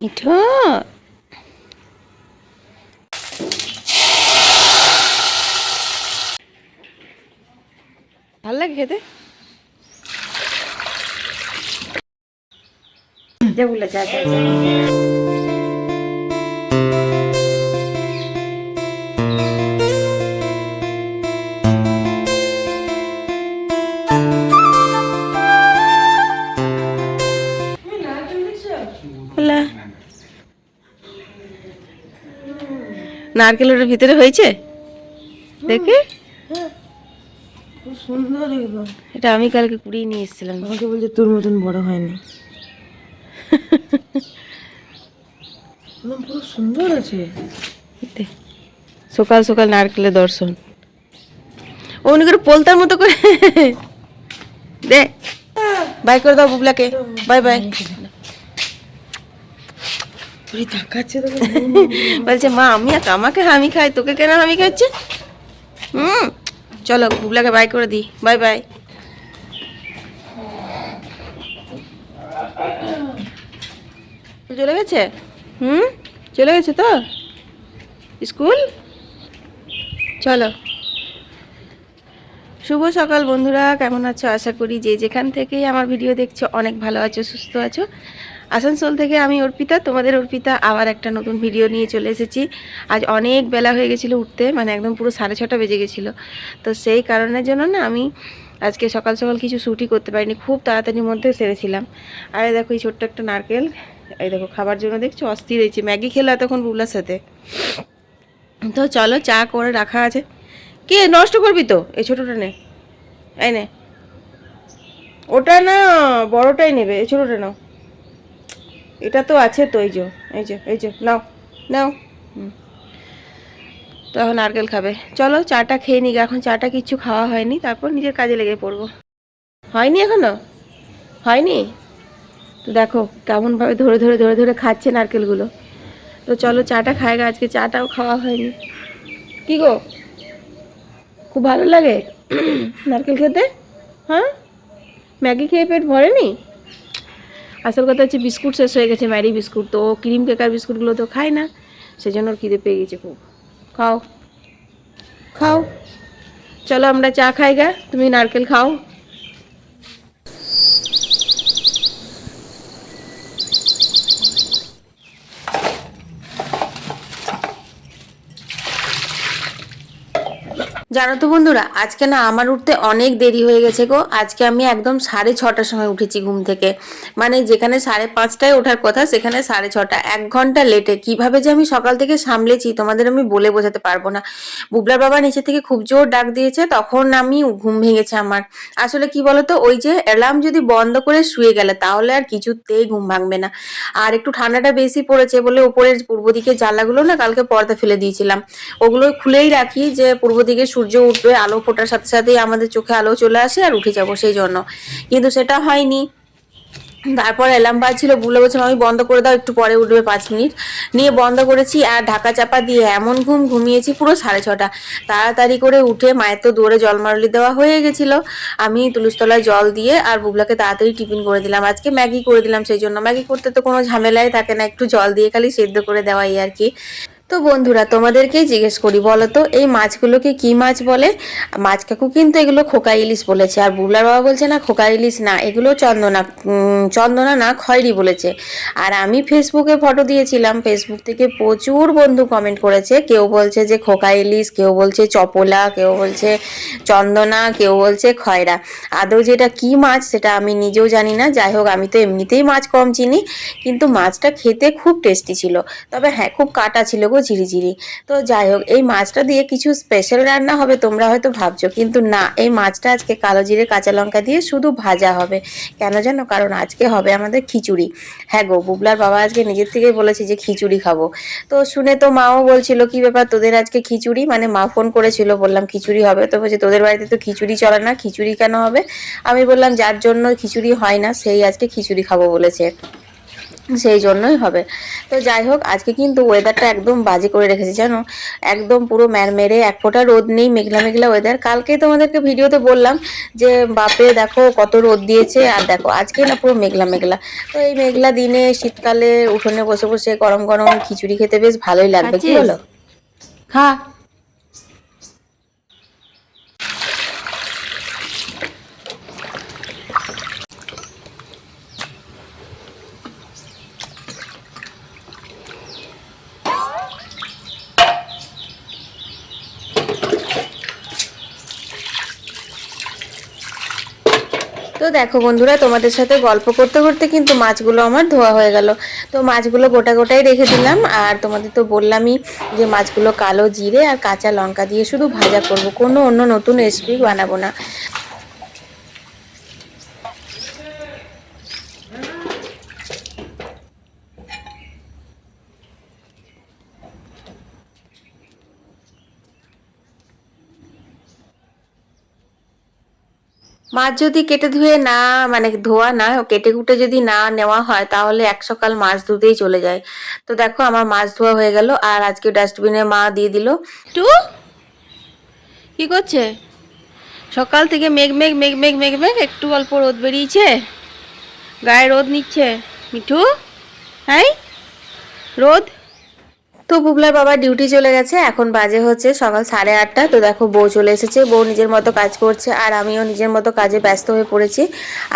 মিঠো ভালো লাগে খেতে যা বলে যা যা নারকেল ওটার ভিতরে হয়েছে? দেখে? সুন্দর এটা আমি কালকে কুড়িয়ে নিয়ে এসেছিলাম। আমাকে বলছে তোর মতন বড় হয়নি পুরো সুন্দর আছে। সকাল সকাল নারকেলের দর্শন। অমনি করে পোলতার মতো করে। দে। বাই করে দাও বুবলাকে। Bye bye. তুই তাকাচ্ছে বলছে, মা, আমি আমাকে হামি খাই, তোকে কেন আমি খাচ্ছে? হুম, চলো বুবলাকে বাই করে দিই। বাই বাই চলে গেছে? হুম, চলে গেছে তো? স্কুল? চলো। শুভ সকাল বন্ধুরা, কেমন আছো? আশা করি যে যেখান থেকেই আমার ভিডিও দেখছ, অনেক ভালো আছো, সুস্থ আছো। আসানসোল থেকে আমি অর্পিতা, তোমাদের অর্পিতা আবার একটা নতুন ভিডিও নিয়ে চলে এসেছি। আজ অনেক বেলা হয়ে গেছিল উঠতে মানে একদম পুরো সাড়ে ছটা বেজে গেছিল। তো সেই কারণের জন্য না আমি আজকে সকাল সকাল কিছু শ্যুটই করতে পারিনি, খুব তাড়াতাড়ির মধ্যে সেরেছিলাম। আর দেখো এই ছোট্ট একটা নারকেল, এই দেখো খাবার জন্য দেখছ, অস্থির হয়েছে। ম্যাগি খেলে এতক্ষণ বুবলার সাথে। তো চলো চা করে রাখা আছে। কে, নষ্ট করবি তো? এই ছোটোটা নে। এই নে। ওটা না, বড়টাই নেবে, এই ছোটোটা নাও। এটা তো আছে তো, এই যে এই যে এই যে, নাও নাও। হুম। তো এখন নারকেল খাবে। চলো চাটা খেয়ে নিই। এখন চাটা কিচ্ছু খাওয়া হয়নি, তারপর নিজের কাজে লেগে পড়ব। হয়নি এখনও? হয়নি? তো দেখো কেমনভাবে ধরে ধরে ধরে ধরে খাচ্ছে নারকেলগুলো। তো চলো চাটা খায় গা আজকে চাটাও খাওয়া হয়নি। কি গো? খুব ভালো লাগে? নারকেল খেতে? হ্যাঁ? ম্যাগি খেয়ে পেট ভরেনি? আসল কথা হচ্ছে বিস্কুট শেষ হয়ে গেছে, ম্যারি বিস্কুট। তো ক্রিম কেকার বিস্কুটগুলো তো খায় না, সেজন্য ওর খিদে পেয়ে গেছে খুব। খাও। খাও। চলো আমরা চা খাই গা, তুমি নারকেল খাও। জানো তো বন্ধুরা, আজকে না আমার উঠতে অনেক দেরি হয়ে গেছে গো। আজকে আমি একদম সাড়ে ছটার সময় উঠেছি ঘুম থেকে। মানে যেখানে সাড়ে পাঁচটায় ওঠার কথা, সেখানে সাড়ে ছটা। এক ঘণ্টা লেটে কীভাবে যে আমি সকাল থেকে সামলেছি, তোমাদের আমি বলে বোঝাতে পারব না। বুবলার বাবা নিচে থেকে খুব জোর ডাক দিয়েছে, তখন আমি ঘুম ভেঙেছে আমার। আসলে কি বলতো, ওই যে অ্যালার্ম যদি বন্ধ করে শুয়ে গেলে, তাহলে আর কিছুতেই ঘুম ভাঙবে না। আর একটু ঠান্ডাটা বেশি পড়েছে বলে উপরের পূর্ব দিকে জানলাগুলো না কালকে পর্দা ফেলে দিয়েছিলাম। ওগুলো খুলেই রাখি যে পূর্ব দিকে সূর্য উঠবে, আলো ফোটার সাথে সাথেই আমাদের চোখে আলো চলে আসে আর উঠে যাব সেই জন্য। কিন্তু সেটা হয়নি। তারপর এলাম বাজছিল বুলে বলছিলাম আমি বন্ধ করে দাও, একটু পরে উঠবে পাঁচ মিনিট। নিয়ে বন্ধ করেছি আর ঢাকা চাপা দিয়ে এমন ঘুম ঘুমিয়েছি পুরো সাড়ে ছটা। তাড়াতাড়ি করে উঠে মায়ের তো দৌড়ে জল মারলি দেওয়া হয়ে গেছিল। আমি তুলসতলায় জল দিয়ে আর বুবলাকে তাড়াতাড়ি টিফিন করে দিলাম। আজকে ম্যাগি করে দিলাম সেই জন্য। ম্যাগি করতে তো কোনো ঝামেলাই থাকে না, একটু জল দিয়ে খালি সেদ্ধ করে দেওয়াই আর কি। তো বন্ধুরা, তোমাদেরকেই জিজ্ঞেস করি বলো তো এই মাছগুলোকে কি মাছ বলে? মাছ কাকু কিন্তু এগুলো খোকা ইলিশ বলেছে, আর বুবলার বাবা বলছে, না, খোকা ইলিশ না, এগুলো চন্দনা চন্দনা না, খয়রি বলেছে। আর আমি ফেসবুকে ফটো দিয়েছিলাম, ফেসবুক থেকে প্রচুর বন্ধু কমেন্ট করেছে, কেউ বলছে যে খোকা ইলিশ, কেউ বলছে চপলা, কেউ বলছে চন্দনা, কেউ বলছে খয়রা। আদৌ যেটা কি মাছ, সেটা আমি নিজেও জানি না, যাই হোক, আমি তো এমনিতেই মাছ কম চিনি, কিন্তু মাছটা খেতে খুব টেস্টি ছিল। তবে হ্যাঁ খুব কাটা ছিল গো ঝিরিঝিরি। তো যাই হোক, এই মাছটা দিয়ে কিছু স্পেশাল রান্না হবে তোমরা হয়তো ভাবছ, কিন্তু না, এই মাছটা আজকে কালো জিরে কাঁচা লঙ্কা দিয়ে শুধু ভাজা হবে। কেন জানো? কারণ আজকে হবে আমাদের খিচুড়ি। হ্যাঁ গো, বুবলার বাবা আজকে নিজের থেকেই বলেছে যে খিচুড়ি খাব। তো শুনে তো মাও বলছিল, কি ব্যাপার তোদের আজকে খিচুড়ি? মানে মা ফোন করেছিল, বললাম, খিচুড়ি হবে। তো বলছে, তোদের বাড়িতে তো খিচুড়ি চলে না, খিচুড়ি কেন হবে? আমি বললাম, যার জন্য খিচুড়ি হয় না, সেই আজকে খিচুড়ি খাব, বলেছে। সেই জন্যই হবে। তো যাই হোক আজকে কিন্তু ওয়েদারটা একদম বাজে করে রেখেছে জানো? একদম পুরো ম্যারমেরে এক ফোঁটা রোদ নেই মেঘলা মেঘলা ওয়েদার কালকেই তোমাদেরকে ভিডিওতে বললাম যে বাপে দেখো কত রোদ দিয়েছে আর দেখো আজকে না পুরো মেঘলা মেঘলা। তো এই মেঘলা দিনে শীতকালে উঠোনে বসে বসে গরম গরম খিচুড়ি খেতে বেশ ভালোই লাগবে কি? বলো? খা। তো দেখো বন্ধুরা, তোমাদের সাথে গল্প করতে করতে কিন্তু মাছগুলো আমার ধোয়া হয়ে গেল। তো মাছগুলো গোটা গোটাই রেখে দিলাম, আর তোমাদের তো বললামই যে মাছগুলো কালো জিরে আর কাঁচা লঙ্কা দিয়ে শুধু ভাজা করব। কোনো অন্য নতুন রেসিপি বানাবো না। মাছ যদি কেটে ধুয়ে না মানে ধোয়া না, কেটে কুটে যদি না নেওয়া হয়, তাহলে এক সকাল মাছ ধুতেই চলে যায়। তো দেখো আমার মাছ ধোয়া হয়ে গেল, আর আজকে ডাস্টবিনে মা দিয়ে দিল। টু? কি করছে? সকাল থেকে মেঘ মেঘ মেঘ মেঘ মেঘ মেঘ, একটু অল্প রোদ বেরিয়েছে। গায়ে রোদ নিচ্ছে। মিঠু? হ্যাঁ? রোদ? তো বুবলার বাবা ডিউটি চলে গেছে এখন বাজে হচ্ছে সকাল সাড়ে আটটা। তো দেখো বউ চলে এসেছে বউ নিজের মতো কাজ করছে আর আমিও নিজের মতো কাজে ব্যস্ত হয়ে পড়েছি।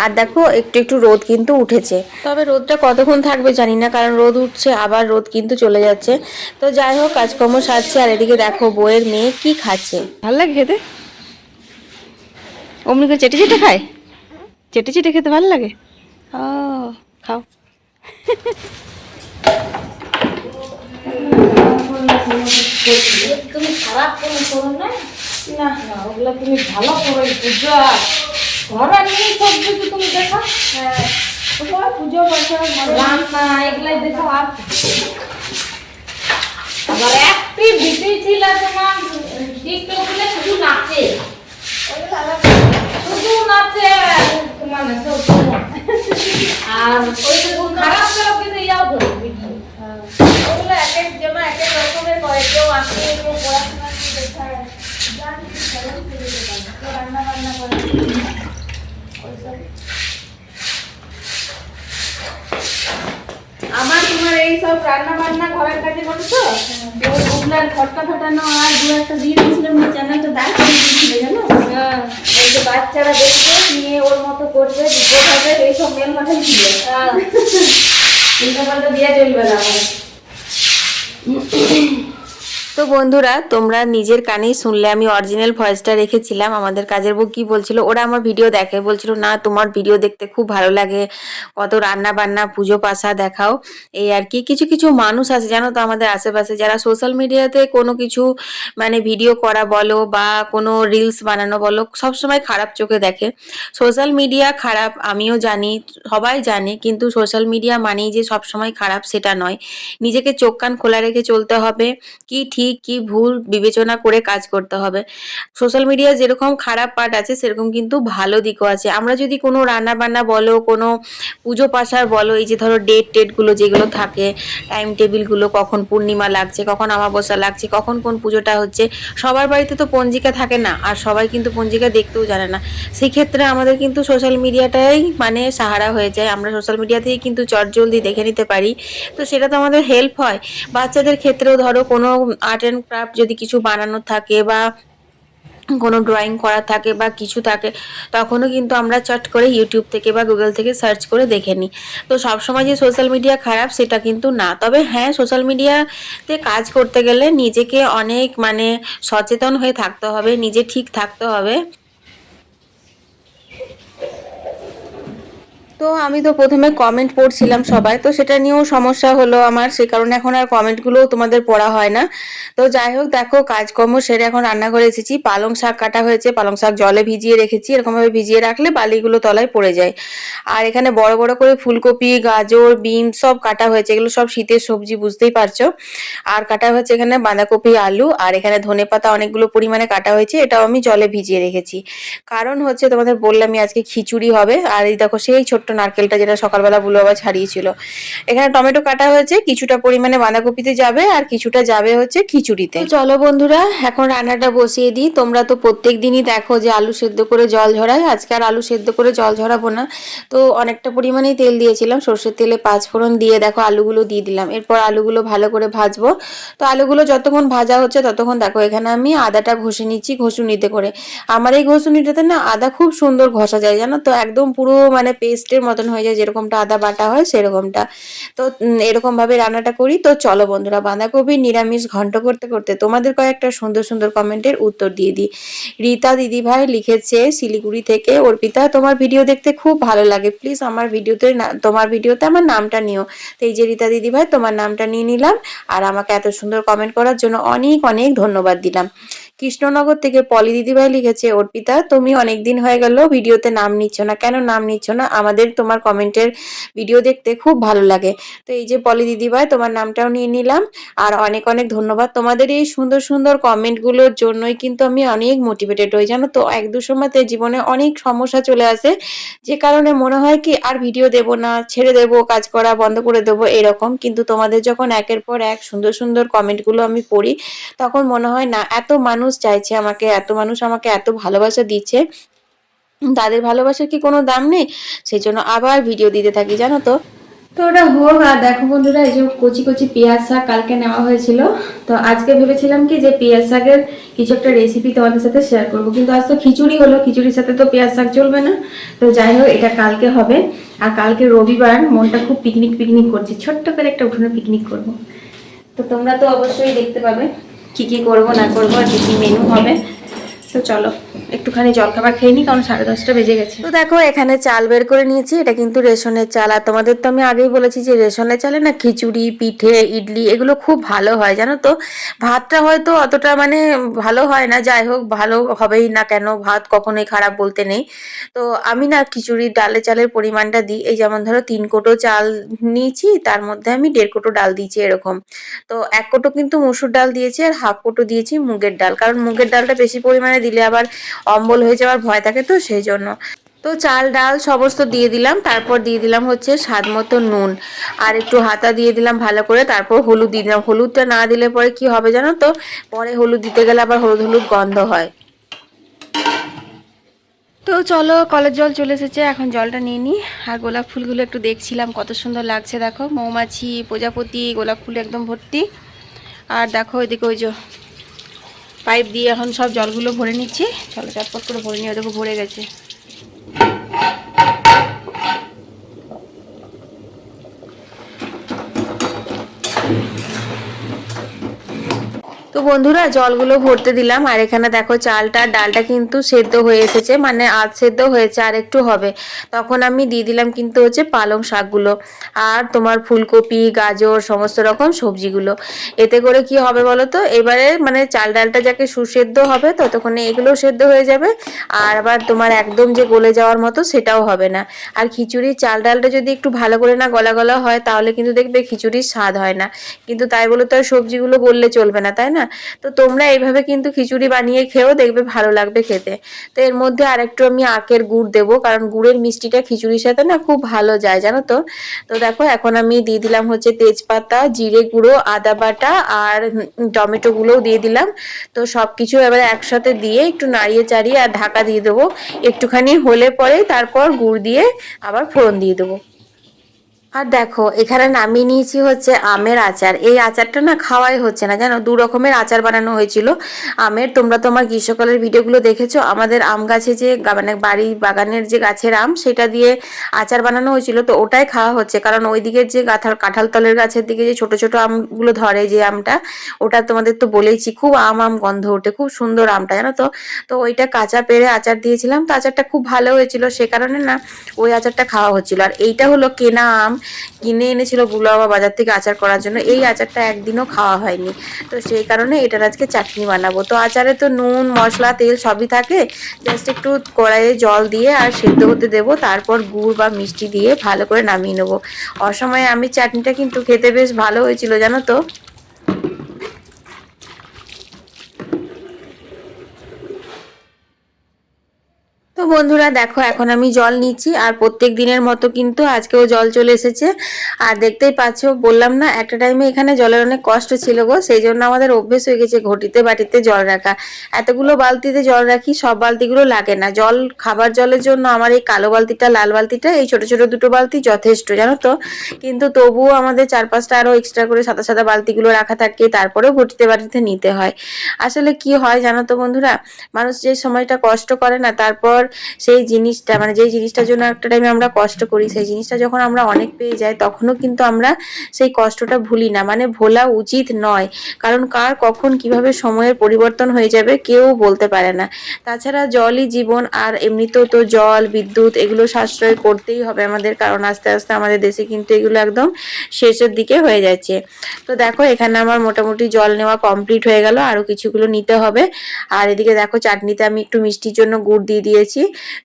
আর দেখো একটু একটু রোদ কিন্তু উঠেছে। তবে রোদটা কতক্ষণ থাকবে জানি না কারণ রোদ উঠছে আবার রোদ কিন্তু চলে যাচ্ছে। তো যাই হোক কাজকর্ম সারছে আর এদিকে দেখো বউয়ের মেয়ে কি খাচ্ছে। ভালো লাগে খেতে? অমনি করে চেটে চেটে খায়? চেটে চেটে খেতে ভালো লাগে? ও খাও। তুমি খারাপ কোনো করো না না না ওগুলো তুমি ভালো করে বুঝো ঘরে নিয়ে সব কিছু তুমি দেখো হ্যাঁ পুজো করছ রান্না এগুলাই দেখো আর আবার একটি ভিটি ছিল তোমার টিকটকে শুধু নাচে শুধু নাচে মানে সব আর ওই খারাপ খারাপ কিন্তু ইয়াও ধরে ভিডিও ওগুলো এক এক জন এক এক রকমের করে কেউ আসে কেউ পড়াশোনা করে রান্না বান্না করে। আমার তোমার এই সব রান্না বান্না ঘরের কাজে করো তো ওই বুবলার খটকা ফাটানো আর দু একটা দিয়ে দিয়েছিলাম ওই চ্যানেলটা দাঁড় জানো ওই যে বাচ্চারা দেখবে নিয়ে ওর মতো করবে এইসব মেল মাথায় ছিল চিন্তা পাল্টা দিয়ে চলবে না। Mm-hmm. তো বন্ধুরা, তোমরা নিজের কানেই শুনলে। আমি অরিজিনাল ভয়েসটা রেখেছিলাম। আমাদের কাজের বউ কি বলছিল, ওরা আমার ভিডিও দেখে। বলছিল, না, তোমার ভিডিও দেখতে খুব ভালো লাগে। কত রান্না বান্না পুজো পাশা দেখাও। এই আর কি। কিছু কিছু মানুষ আছে, জানো তো, আমাদের আশেপাশে। যারা সোশ্যাল মিডিয়াতে কোনো কিছু মানে ভিডিও করা বলো বা কোনো রিলস বানানো বলো, সবসময় খারাপ চোখে দেখে। সোশ্যাল মিডিয়া খারাপ, আমিও জানি, সবাই জানে। কিন্তু সোশ্যাল মিডিয়া মানেই যে সবসময় খারাপ, সেটা নয়। নিজেকে চোখ কান খোলা রেখে চলতে হবে। কি ঠিক কি ভুল বিবেচনা করে কাজ করতে হবে। সোশ্যাল মিডিয়া যেরকম খারাপ পার্ট আছে, সেরকম কিন্তু ভালো দিকও আছে। আমরা যদি কোনো রান্না বান্না বলো, কোনো পুজো পাশার বলো, এই যে ধরো ডেট টেটগুলো যেগুলো থাকে টাইম টেবিলগুলো কখন পূর্ণিমা লাগছে, কখন আমাবস্যা লাগছে, কখন কোন পুজোটা হচ্ছে, সবার বাড়িতে তো পঞ্জিকা থাকে না, আর সবাই কিন্তু পঞ্জিকা দেখতেও জানে না। সেই ক্ষেত্রে আমাদের কিন্তু সোশ্যাল মিডিয়াটাই মানে সাহারা হয়ে যায়। আমরা সোশ্যাল মিডিয়াতেই কিন্তু চটজলদি দেখে নিতে পারি। তো সেটা তো আমাদের হেল্প হয়। বাচ্চাদের ক্ষেত্রেও ধরো কোনো আর্ট অ্যান্ড ক্রাফট যদি কিছু বানানো থাকে বা কোনো ড্রয়িং করা থাকে বা কিছু থাকে, তখনও কিন্তু আমরা চট করে ইউটিউব থেকে বা গুগল থেকে সার্চ করে দেখে নিই। তো সবসময় যে সোশ্যাল মিডিয়া খারাপ, সেটা কিন্তু না। তবে হ্যাঁ সোশ্যাল মিডিয়াতে কাজ করতে গেলে নিজেকে অনেক মানে সচেতন হয়ে থাকতে হবে, নিজে ঠিক থাকতে হবে। তো আমি তো প্রথমে কমেন্ট পড়ছিলাম সবাই, তো সেটা নিয়েও সমস্যা হলো আমার, সে কারণে এখন আর কমেন্টগুলোও তোমাদের পড়া হয় না। তো যাই হোক, দেখো কাজকর্ম সেরে এখন রান্না করে এসেছি, পালং শাক কাটা হয়েছে, পালং শাক জলে ভিজিয়ে রেখেছি, এরকমভাবে ভিজিয়ে রাখলে বালিগুলো তলায় পড়ে যায়। আর এখানে বড় বড় করে ফুলকপি, গাজর, বিন সব কাটা হয়েছে, এগুলো সব শীতের সবজি, বুঝতেই পারছ। আর কাটা হয়েছে এখানে বাঁধাকপি, আলু, আর এখানে ধনে পাতা অনেকগুলো পরিমাণে কাটা হয়েছে, এটাও আমি জলে ভিজিয়ে রেখেছি। কারণ হচ্ছে তোমাদের বললামই আজকে খিচুড়ি হবে, আর এই দেখো সেই ছোট্ট নারকেলটা যেটা সকালবেলা বুলো বাবা ছাড়িয়েছিল। এখানে টমেটো কাটা হয়েছে, কিছুটা পরিমাণে বাঁধাকপিতে যাবে আর কিছুটা যাবে হচ্ছে খিচুড়িতে। চলো বন্ধুরা, এখন রান্নাটা বসিয়ে দিই। তোমরা তো প্রত্যেক দিনই দেখো যে আলু সেদ্ধ করে জল ঝরাই। আজকে আর আলু সেদ্ধ করে জল ঝরাবো না। তো অনেকটা পরিমাণেই তেল দিয়েছিলাম। সর্ষের তেলে পাঁচ ফোড়ন দিয়ে দেখো আলুগুলো দিয়ে দিলাম। এরপর আলুগুলো ভালো করে ভাজবো। তো আলুগুলো যতক্ষণ ভাজা হচ্ছে ততক্ষণ দেখো, এখানে আমি আদাটা ঘষে নিচ্ছি ঘষুনিতে করে। আমার এই ঘষুনিটাতে না আদা খুব সুন্দর ঘষা যায়, জানো তো? একদম পুরো মানে পেস্টের মতন হয়ে যায়, যেরকমটা আদা বাটা হয় সেরকমটা। তো এরকমভাবে রান্নাটা করি। তো চলো বন্ধুরা, বাঁধাকপি, নিরামিষ, ঘন্ট করতে করতে তোমাদের কয়েকটা সুন্দর সুন্দর কমেন্টের উত্তর দিয়ে দিই। রীতা দিদিভাই লিখেছে, শিলিগুড়ি থেকে, অর্পিতা, তোমার ভিডিও দেখতে খুব ভালো লাগে। প্লিজ আমার ভিডিওতে তোমার ভিডিওতে আমার নামটা নিও। তো এই যে রীতা দিদিভাই, তোমার নামটা নিয়ে নিলাম। আর আমাকে এত সুন্দর কমেন্ট করার জন্য অনেক অনেক ধন্যবাদ দিলাম। কৃষ্ণনগর থেকে পলি দিদিভাই লিখেছে, অর্পিতা, তুমি অনেকদিন হয়ে গেল, ভিডিওতে নাম নিচ্ছ না। কেন নাম নিচ্ছ না? আমাদের তোমার কমেন্টের ভিডিও দেখতে খুব ভালো লাগে। তো এই যে পলি দিদিভাই, তোমার নামটাও নিয়ে নিলাম। আর অনেক অনেক ধন্যবাদ। তোমাদের এই সুন্দর সুন্দর কমেন্টগুলোর জন্যই কিন্তু আমি অনেক মোটিভেটেড হই, জানো তো? এক দু সময়তে জীবনে অনেক সমস্যা চলে আসে, যে কারণে মনে হয় কি, আর ভিডিও দেব না, ছেড়ে দেব, কাজ করা বন্ধ করে দেবো, এরকম। কিন্তু তোমাদের যখন একের পর এক সুন্দর সুন্দর কমেন্টগুলো আমি পড়ি, তখন মনে হয় না, এত মানুষ চাইছে আমাকে, এত মানুষ আমাকে এত ভালোবাসা দিচ্ছে। তাদের ভালোবাসার কি কোনো দাম নেই? সেই জন্য আবার ভিডিও দিতে থাকি, জানো তো? তো ওটা হোক, আর দেখো বন্ধুরা, এই যে কচি কচি পেঁয়াজ শাক কালকে নেওয়া হয়েছিল। তো আজকে ভেবেছিলাম কি যে পেঁয়াজ শাকের কিছু একটা রেসিপি তোমাদের সাথে শেয়ার করব। কিন্তু আজ তো খিচুড়ি হলো, খিচুড়ির সাথে তো পেঁয়াজ শাক চলবে না। তো যাই হোক, এটা কালকে হবে। আর কালকে রবিবার মনটা খুব পিকনিক পিকনিক করছে। ছোট্ট করে একটা উঠোনে পিকনিক করব। তো তোমরা তো অবশ্যই দেখতে পাবে। কি কি করব না করব আর কি কী মেনু হবে। তো চলো। একটুখানি জলখাবার খেয়ে নিই কারণ সাড়ে দশটা বেজে গেছে। তো দেখো, এখানে চাল বের করে নিয়েছি, এটা কিন্তু রেশনের চাল। আর তোমাদের তো আমি আগেই বলেছি যে রেশনের চালে না খিচুড়ি, পিঠে, ইডলি, এগুলো খুব ভালো হয়, জানো তো? ভাতটা হয়তো অতটা মানে ভালো হয় না, যাই হোক, ভালো হবেই না কেন, ভাত কখনোই খারাপ বলতে নেই। তো আমি না খিচুড়ির ডালে চালের পরিমাণটা দিই, এই যেমন ধরো তিন কোটো চাল নিয়েছি, তার মধ্যে আমি দেড় কোটো ডাল দিয়েছি এরকম। তো এক কোটো কিন্তু মসুর ডাল দিয়েছি, আর হাফ কোটো দিয়েছি মুগের ডাল, কারণ মুগের ডালটা বেশি পরিমাণে দিলে আবার অম্বল হয়ে যাওয়ার ভয় থাকে তো সেই জন্য। তো চাল, ডাল সমস্ত দিয়ে দিলাম, তারপর দিয়ে দিলাম হচ্ছে স্বাদ মতো নুন। আর একটু হাতা দিয়ে দিলাম ভালো করে, তারপর হলুদ দিয়ে দিলাম। হলুদটা না দিলে পরে কি হবে জানো তো? পরে হলুদ দিতে গেলে আবার হলুদ হলুদ গন্ধ হয়। তো চলো, কলের জল চলে এসেছে, এখন জলটা নিয়ে নিই আর গোলাপ ফুলগুলো একটু দেখছিলাম, কত সুন্দর লাগছে, দেখো। মৌমাছি, প্রজাপতি, গোলাপ ফুল একদম ভর্তি। আর দেখো ওইদিকে ওই যে পাইপ দিয়ে এখন সব জলগুলো ভরে নিচ্ছি। চলো চটপট করে ভরে নিয়ে দেখো ভরে গেছে। বন্ধুরা, জলগুলো ভরতে দিলাম। আর এখানে দেখো, চালটা, ডালটা কিন্তু সেদ্ধ হয়ে এসেছে। মানে আধ সেদ্ধ হয়েছে, আর একটু হবে। তখন আমি দিয়ে দিলাম কিন্তু হচ্ছে পালং শাকগুলো আর তোমার ফুলকপি, গাজর, সমস্ত রকম সবজিগুলো। এতে করে কি হবে বলো তো? এবারে মানে চাল ডালটা যাকে সুসেদ্ধ হবে, ততক্ষণে এগুলোও সেদ্ধ হয়ে যাবে। আর আবার তোমার একদম যে গলে যাওয়ার মতো সেটাও হবে না। আর খিচুড়ির চাল ডালটা যদি একটু ভালো করে না গলা গলা হয়, তাহলে কিন্তু দেখবে খিচুড়ির স্বাদ হয় না। কিন্তু তাই বলে তো আর সবজিগুলো গললে চলবে না, তাই না? তো তোমরা এইভাবে কিন্তু খিচুড়ি বানিয়ে খেয়েও দেখবে ভালো লাগবে খেতে। তো এর মধ্যে আরেকটু আমি আখের গুড় দেবো, কারণ গুড়ের মিষ্টিটা খিচুড়ির সাথে না খুব ভালো যায়, জানো তো? তো দেখো, এখন আমি দিয়ে দিলাম হচ্ছে তেজপাতা, জিরে গুঁড়ো, আদা বাটা আর টমেটো গুলোও দিয়ে দিলাম। তো সব কিছু এবারে একসাথে দিয়ে একটু নাড়িয়ে চাড়িয়ে আর ঢাকা দিয়ে দেবো। একটুখানি হলে পরে তারপর গুড় দিয়ে আবার ফোড়ন দিয়ে দেবো। আর দেখো, এখানে নামিয়ে নিয়েছি হচ্ছে আমের আচার। এই আচারটা না খাওয়াই হচ্ছে না, জানো? দু রকমের আচার বানানো হয়েছিল। আমের, তোমরা তোমার গ্রীষ্মকালের ভিডিওগুলো দেখেছ, আমাদের আম গাছে যে মানে বাড়ি বাগানের যে গাছের আম, সেটা দিয়ে আচার বানানো হয়েছিল, তো ওটাই খাওয়া হচ্ছে। কারণ ওই দিকের যে কাঁঠাল কাঁঠাল তলের গাছের দিকে যে ছোট ছোট আমগুলো ধরে যে আমটা, ওটা তোমাদের তো বলেইছি, খুব আম আম গন্ধ ওঠে, খুব সুন্দর আমটা, জানো তো? তো ওইটা কাঁচা পেরে আচার দিয়েছিলাম, তো আচারটা খুব ভালো হয়েছিল, সে কারণে না ওই আচারটা খাওয়া হচ্ছিল। আর এইটা হলো কেনা আম কিনে এনেছিলগুলো বাবা বাজার থেকে আচার করার জন্য। এই আচারটা একদিনও খাওয়া হয়নি। তো সেই কারণে এটার আজকে চাটনি বানাবো। তো আচারে তো নুন, মশলা, তেল সবই থাকে। জাস্ট একটু কড়াইয়ে জল দিয়ে আর সেদ্ধ হতে দেবো। তারপর গুড় বা মিষ্টি দিয়ে ভালো করে নামিয়ে নেব। অসময়ে আমি চাটনিটা কিন্তু খেতে বেশ ভালো হয়েছিল, জানো তো? তো বন্ধুরা দেখো, এখন আমি জল নিচ্ছি আর প্রত্যেক দিনের মতো কিন্তু আজকেও জল চলে এসেছে। আর দেখতেই পাচ্ছ, বললাম না, একটা টাইমে এখানে জলের অনেক কষ্ট ছিল গো, সেই জন্য আমাদের অভ্যেস হয়ে গেছে ঘটিতে বাটিতে জল রাখা। এতগুলো বালতিতে জল রাখি, সব বালতিগুলো লাগে না। জল, খাবার জলের জন্য আমার এই কালো বালতিটা, লাল বালতিটা, এই ছোট ছোট দুটো বালতি যথেষ্ট, জানো তো? কিন্তু তবুও আমাদের চার পাঁচটা আরও এক্সট্রা করে সাদা সাদা বালতিগুলো রাখা থাকে, তারপরেও ঘটিতে বাটিতে নিতে হয়। আসলে কি হয় জানো তো বন্ধুরা, মানুষ যে সময়টা কষ্ট করে না, তারপর সেই জিনিসটা মানে যেই জিনিসটার জন্য একটা টাইমে আমরা কষ্ট করি, সেই জিনিসটা যখন আমরা অনেক পেয়ে যাই, তখনও কিন্তু আমরা সেই কষ্টটা ভুলি না। মানে ভোলা উচিত নয়। কারণ কার কখন কীভাবে সময়ের পরিবর্তন হয়ে যাবে কেউ বলতে পারে না। তাছাড়া জলই জীবন, আর এমনিতেও তো জল, বিদ্যুৎ, এগুলো সাশ্রয় করতেই হবে আমাদের, কারণ আস্তে আস্তে আমাদের দেশে কিন্তু এগুলো একদম শেষের দিকে হয়ে যাচ্ছে। তো দেখো, এখানে আমার মোটামুটি জল নেওয়া কমপ্লিট হয়ে গেল, আরও কিছুগুলো নিতে হবে। আর এদিকে দেখো, চাটনিতে আমি একটু মিষ্টির জন্য গুড় দিয়ে দিয়েছি।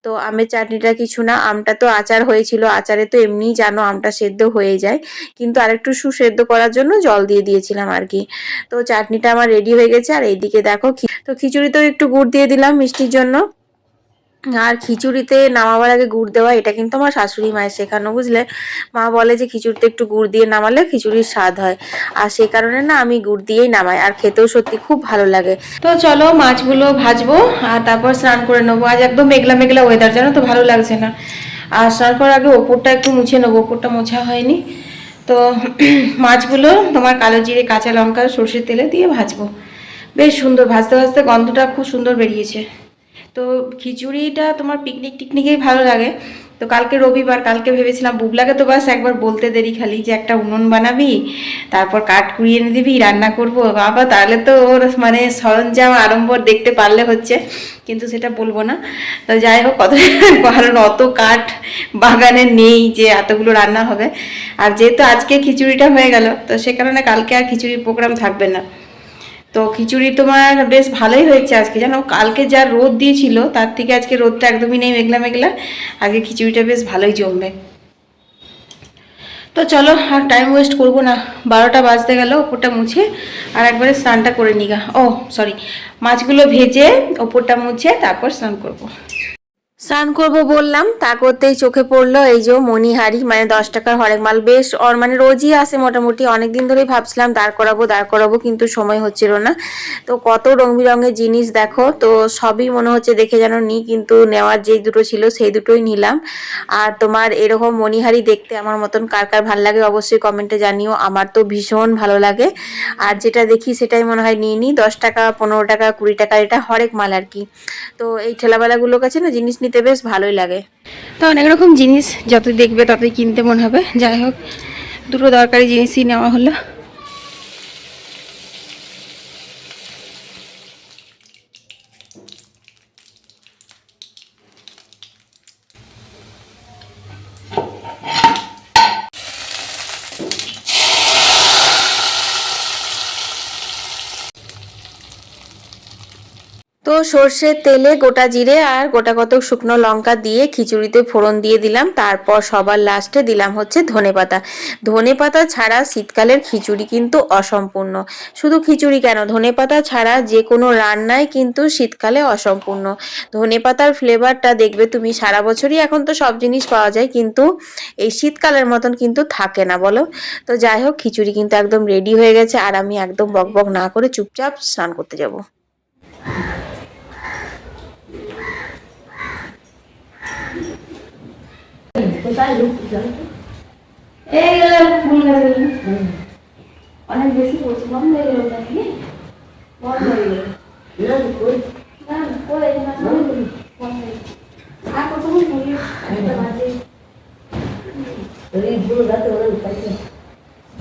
তো আমের চাটনিটা কিছু না, আমটা তো আচার হয়েছিল। আচারে তো এমনিই জানো আমটা সেদ্ধ হয়ে যায়। কিন্তু আরেকটু সুসেদ্ধ করার জন্য জল দিয়ে দিয়েছিলাম আর কি। তো চাটনিটা আমার রেডি হয়ে গেছে। আর এইদিকে দেখো তো খিচুড়িতেও একটু গুড় দিয়ে দিলাম মিষ্টির জন্য। আর খিচুড়িতে নামাবার আগে গুড় দেওয়া, এটা কিন্তু আমার শাশুড়ি মায়ের শেখানো, বুঝলে? মা বলে যে খিচুড়িতে একটু গুড় দিয়ে নামালে খিচুড়ির স্বাদ হয়। আর সেই কারণে না আমি গুড় দিয়েই নামাই, আর খেতেও সত্যি খুব ভালো লাগে। তো চলো মাছগুলো ভাজবো, আর তারপর স্নান করে নেব। আজ একদম মেঘলা মেঘলা ওয়েদার জানো তো? ভালো লাগছে না। আর স্নান করার আগে ওপরটা একটু মুছে নেব, ওপরটা মোছা হয়নি। তো মাছগুলো তোমার কালো জিরে, কাঁচা লঙ্কা, সর্ষের তেলে দিয়ে ভাজবো। বেশ সুন্দর, ভাজতে ভাজতে গন্ধটা খুব সুন্দর বেরিয়েছে। তো খিচুড়িটা তোমার পিকনিক টিকনিকেই ভালো লাগে। তো কালকে রবিবার, কালকে ভেবেছিলাম বুবলাকে তো বাস একবার বলতে দেরি খালি যে একটা উনুন বানাবি, তারপর কাঠ কুড়িয়ে এনে দিবি, রান্না করব। বাবা, তাহলে তো ওর মানে সরঞ্জাম আড়ম্বর দেখতে পারলে হচ্ছে, কিন্তু সেটা বলব না। তো যাই হোক কত কারণ অত কাঠ বাগানে নেই যে এতগুলো রান্না হবে। আর যেহেতু আজকে খিচুড়িটা হয়ে গেল, তো সে কারণে কালকে আর খিচুড়ির প্রোগ্রাম থাকবে না। তো খিচুড়ি তোমার বেশ ভালোই হয়েছে আজকে, জানো? কালকে যা রোদ দিয়েছিল, তার থেকে আজকে রোদটা একদমই নেই, মেঘলা মেঘলা। আজকে খিচুড়িটা বেশ ভালোই জমবে। তো চলো, আর টাইম ওয়েস্ট করব না। বারোটা বাজতে গেল, ওপরটা মুছে, আর একবারে স্নানটা করে নিগা। ও সরি মাছগুলো ভেজে ওপরটা মুছে, তারপর স্নান করব। স্নান করব বললাম, তা করতেই চোখে পড়ল এই যে মণিহারি মানে দশ টাকার হরেক মাল। বেশ, ওর মানে রোজই আসে মোটামুটি অনেক দিন ধরেই ভাবছিলাম দাঁড় করাবো দাঁড় করাবো, কিন্তু সময় হচ্ছিল না। তো কত রং বেরঙের জিনিস দেখো, তো সবই মনে হচ্ছে দেখে যেন নিই কিন্তু নেওয়ার যে দুটো ছিল সেই দুটোই নিলাম। আর তোমার এরকম মণিহারি দেখতে আমার মতন কার কার ভালো লাগে অবশ্যই কমেন্টে জানিও, আমার তো ভীষণ ভালো লাগে। আর যেটা দেখি সেটাই মনে হয় নিয়ে নিই দশ টাকা, পনেরো টাকা, কুড়ি টাকা, এটা হরেক মাল আর কি। তো এই ঠেলাবেলাগুলোর কাছে না জিনিস নিতে বেশ ভালোই লাগে। তো অনেক রকম জিনিস যতই দেখবে ততই কিনতে মনে হবে। যাই হোক, দুটো দরকারি জিনিসই নেওয়া হলো। তো সর্ষের তেলে গোটা জিরে আর গোটা কত শুকনো লঙ্কা দিয়ে খিচুড়িতে ফোড়ন দিয়ে দিলাম। তারপর সবার লাস্টে দিলাম হচ্ছে ধনেপাতা ধনেপাতা ছাড়া শীতকালের খিচুড়ি কিন্তু অসম্পূর্ণ। শুধু খিচুড়ি কেন? ধনেপাতা ছাড়া যে কোনো রান্নাই কিন্তু শীতকালে অসম্পূর্ণ। ধনেপাতার ফ্লেভারটা দেখবে তুমি, সারা বছরই এখন তো সব জিনিস পাওয়া যায়, কিন্তু এই শীতকালের মতন কিন্তু থাকে না, বলো? তো যাই হোক, খিচুড়ি কিন্তু একদম রেডি হয়ে গেছে, আর আমি একদম বকবক না করে চুপচাপ স্নান করতে যাব। এই গেলে ফুল গাছ অনেক বেশি পড়ছে হয়ে গেল নাকি? বন্ধ হয়ে গেল। না না না বন্ধ হয়ে গেল। আর কতক্ষণ ফুল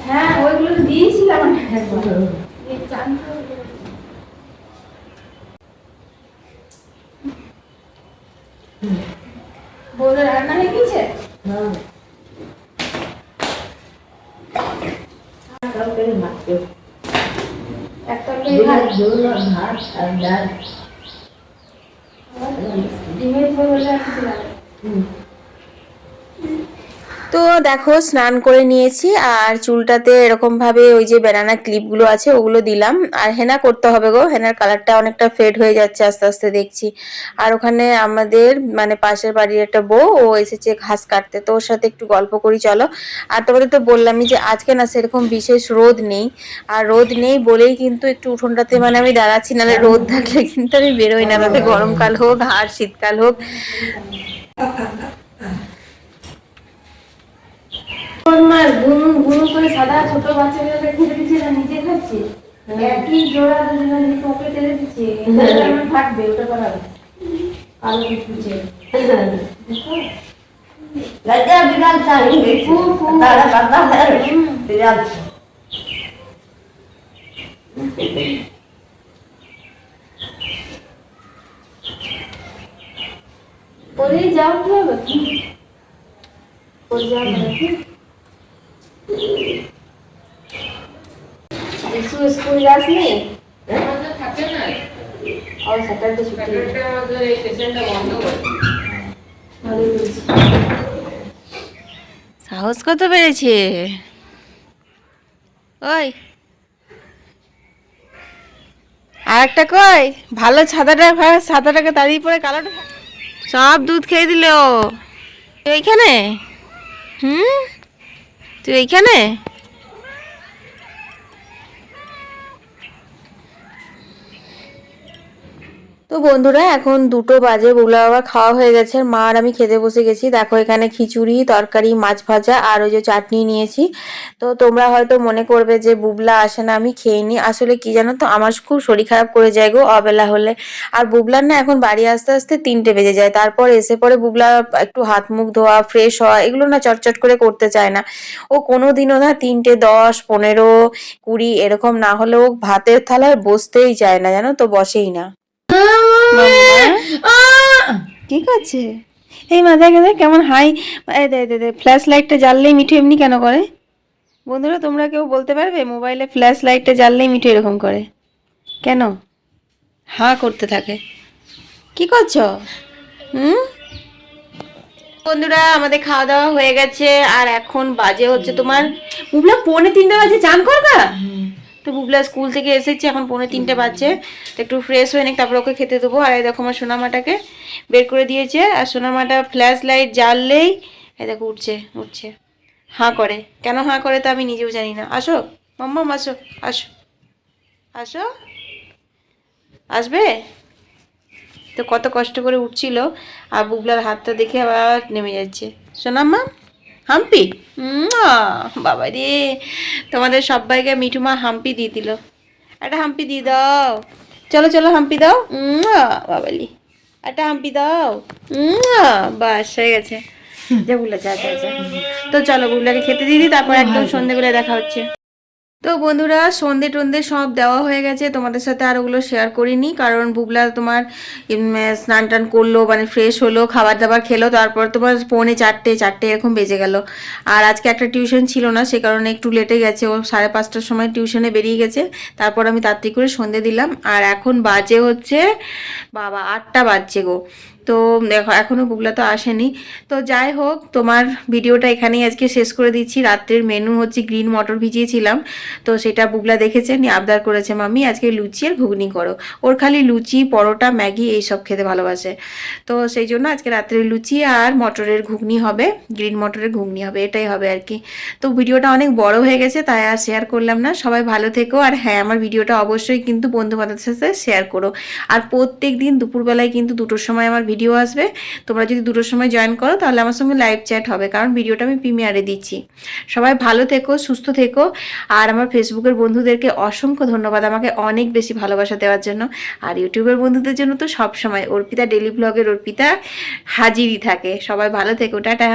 হ্যাঁ ওইগুলো দিয়েছিলাম একবার। চান বৌদের রান্না হয়ে গেছে? একটা ভাত ডিমের ঝোল হলে আর কিছু লাগে না। তো দেখো, স্নান করে নিয়েছি আর চুলটাতে এরকম ভাবে ওই যে ব্যানানা ক্লিপগুলো আছে, ওগুলো দিলাম। আর হেনা করতে হবে গো, হেনার কালারটা অনেকটা ফেড হয়ে যাচ্ছে আস্তে আস্তে দেখছি। আর ওখানে আমাদের মানে পাশের বাড়ির একটা বউ, ও এসেছে ঘাস কাটতে, তো ওর সাথে একটু গল্প করি, চলো। আর তোমাদের তো বললামই যে আজকে না সেরকম বিশেষ রোদ নেই। আর রোদ নেই বলেই কিন্তু একটু উঠোনটাতে মানে আমি দাঁড়াচ্ছি, নাহলে রোদ থাকলে কিন্তু আমি বেরোই না। তাতে গরমকাল হোক, আর শীতকাল হোক। মার গুনু গুনু করে সাদা ছোট বাচ্চাদের রেখে দিচ্ছে না নিজে খাচ্ছে একই জোড়া দুজনে পকেটে টেনে দিচ্ছে আমি ফাটবে ওটা করাবে কালো কুচকুচে लज्जा बिगाड़ चाहिए तारा करता है बिगाड़ পরেই যাও কি হবে পরে যাও নাকি ইসু স্কুল যাসনি ও স্যাটারডে ছুটি। ভালোই করেছি। সাহস কত বেড়েছে ওই। আর একটা কই? ভালো ছাতাটা সাদাটাকে দাঁড়িয়ে পড়ে কালোটা সব দুধ খেয়ে দিল। ও তুই এইখানে? হুম? তুই এইখানে তো বন্ধুরা, এখন দুটো বাজে বুবলা বাবা খাওয়া হয়ে গেছে, মা আর আমি খেতে বসে গেছি। দেখো, এখানে খিচুড়ি, তরকারি, মাছ ভাজা আর ওই যে চাটনি নিয়েছি। তো তোমরা হয়তো মনে করবে যে, বুবলা আসে না, আমি খেয়ে নি। আসলে কি জানো তো, আমার খুব শরীর খারাপ করে যায় গো অবেলা হলে। আর বুবলার না এখন বাড়ি আসতে আসতে তিনটে বেজে যায়। তারপর এসে পরে বুবলা একটু হাত মুখ ধোয়া ফ্রেশ হওয়া, এগুলো না চটচট করে করতে চায় না। ও কোনো দিনও না তিনটে দশ, পনেরো, কুড়ি, এরকম না হলেও ভাতের থালায় বসতেই চায় না, জানো তো, বসেই না। কি করছে এই মা দেখে দেখ কেমন হাই দে দে দে ফ্ল্যাশ লাইটটা জ্বাললেই মিঠু এমনি কেন করে? বন্ধুরা তোমরা কেউ বলতে পারবে? মোবাইলে ফ্ল্যাশ লাইটটা জ্বাললেই মিঠু এরকম করে। কেন? হাঁ করতে থাকে। কি করছ? হুম? বন্ধুরা আমাদের খাওয়া দাওয়া হয়ে গেছে আর এখন বাজে হচ্ছে তোমার বুবলা পৌনে তিনটে বাজে চান করবা? তো বুবলা স্কুল থেকে এসেছে এখন পৌনে তিনটে বাজছে। তো একটু ফ্রেশ হয়ে নিক তারপর ওকে খেতে দেবো। আর এই দেখো আমার সোনামাটাকে বের করে দিয়েছে। আর সোনামাটা ফ্ল্যাশ লাইট জ্বাললেই এই দেখো উঠছে উঠছে। হাঁ করে। কেন হাঁ করে তা আমি নিজেও জানি না। আসো মাম্মাম আসো আসো। আসো। আসবে? তো কত কষ্ট করে উঠছিল। আর বুবলার হাতটা দেখে আবার নেমে যাচ্ছে। সোনাম্মা? হাম্পি? বাবা রে তোমাদের সবাইকে মিঠু মা হাম্পি দিয়ে দিল। একটা হাম্পি দিয়ে দাও। চলো চলো হাম্পি দাও। বাবালি। একটা হাম্পি দাও। বাস হয়ে গেছে। যে বুলা যা যা তো চলো বুলাকে খেতে দিদি দিই তারপর একদম সন্ধেবেলায় দেখা হচ্ছে। তো বন্ধুরা, সন্ধে টন্ধে সব দেওয়া হয়ে গেছে। তোমাদের সাথে আর ওগুলো শেয়ার করিনি, কারণ বুবলা তোমার স্নান টান করল মানে ফ্রেশ হলো, খাবার দাবার খেলো, তারপর তোমার পৌনে চারটে চারটে এরকম বেজে গেল। আর আজকে একটা টিউশন ছিল না, সে কারণে একটু লেটে গেছে, ও সাড়ে পাঁচটার সময় টিউশনে বেরিয়ে গেছে। তারপর আমি তাড়াতাড়ি করে সন্ধে দিলাম। আর এখন বাজে হচ্ছে, বাবা, আটটা বাজছে গো। তো দেখো এখনও বুবলা তো আসেনি। তো যাই হোক, তোমার ভিডিওটা এখানেই আজকে শেষ করে দিচ্ছি। রাত্রের মেনু হচ্ছে গ্রিন মটর ভিজিয়েছিলাম। তো সেটা বুবলা দেখেছে আবদার করেছে মামি আজকে লুচি আর ঘুগনি করো। ওর খালি লুচি, পরোটা, ম্যাগি এইসব খেতে ভালোবাসে। তো সেই জন্য আজকে রাত্রে লুচি আর মটরের ঘুগনি হবে গ্রিন মটরের ঘুগনি হবে, এটাই হবে আর কি। তো ভিডিওটা অনেক বড় হয়ে গেছে, তাই আর শেয়ার করলাম না। সবাই ভালো থেকো, আর হ্যাঁ আমার ভিডিওটা অবশ্যই কিন্তু বন্ধু বান্ধবের সাথে শেয়ার করো। আর প্রত্যেক দিন দুপুরবেলায় কিন্তু দুটোর সময় আমার ভিডিও আসবে। তোমরা যদি দুটোর সময় জয়েন করো, তাহলে আমার সঙ্গে লাইভ চ্যাট হবে, কারণ ভিডিওটা আমি প্রিমিয়ারে দিচ্ছি। সবাই ভালো থেকো, সুস্থ থেকো। আর আমার ফেসবুকের বন্ধুদেরকে অসংখ্য ধন্যবাদ আমাকে অনেক বেশি ভালোবাসা দেওয়ার জন্য। আর ইউটিউবের বন্ধুদের জন্য তো সব সময় অর্পিতা ডেলি ব্লগের অর্পিতা হাজিরই থাকে। সবাই ভালো থেকো, টাটা।